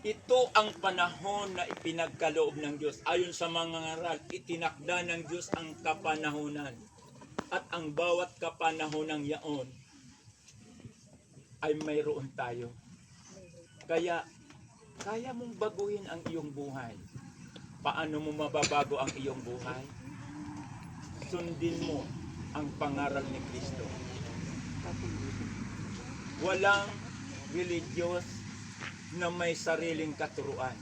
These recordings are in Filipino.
Ito ang panahon na ipinagkaloob ng Diyos. Ayon sa mga ngaral, itinakda ng Diyos ang kapanahonan. At ang bawat kapanahonang yaon ay mayroon tayo. Kaya, kaya mong baguhin ang iyong buhay. Paano mo mababago ang iyong buhay? Sundin mo ang pangaral ni Kristo. Walang religious na may sariling katuruan.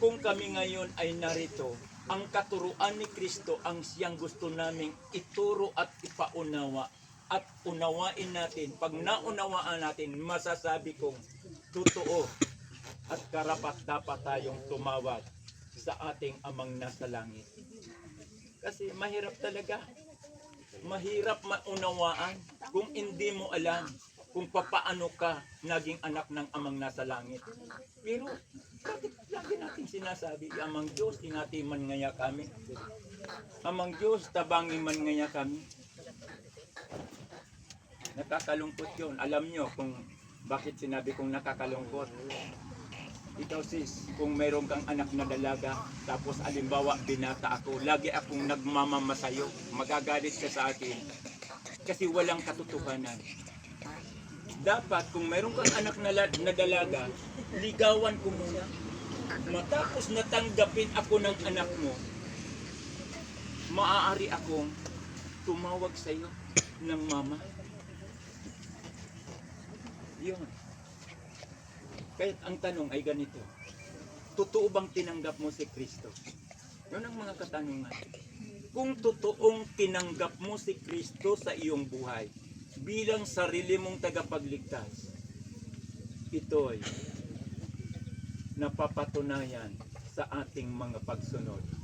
Kung kami ngayon ay narito, ang katuruan ni Kristo ang siyang gusto naming ituro at ipaunawa at unawain natin. Pag naunawaan natin, masasabi kong totoo at karapat dapat tayong tumawag sa ating amang nasa langit. Kasi mahirap talaga. Mahirap maunawaan kung hindi mo alam kung papaano ka naging anak ng amang nasa langit. Pero bakit lagi natin sinasabi, amang Diyos, ingati man ngaya kami. Amang Diyos, tabangi man ngaya kami. Nakakalungkot yun. Alam nyo kung bakit sinabi kong nakakalungkot. Ikaw sis, kung mayroon kang anak na dalaga, tapos alimbawa binata ako, lagi akong nagmamamasayo, magagalit ka sa akin. Kasi walang katotohanan. Dapat kung mayroon kang anak na, na dalaga, ligawan ko muna. Matapos natanggapin ako ng anak mo, maaari akong tumawag sa iyo ng mama. Yun. Kaya ang tanong ay ganito. Totoo bang tinanggap mo si Kristo? Yun ang mga katanungan. Kung totoong tinanggap mo si Kristo sa iyong buhay bilang sarili mong tagapagligtas, ito'y napapatunayan sa ating mga pagsunod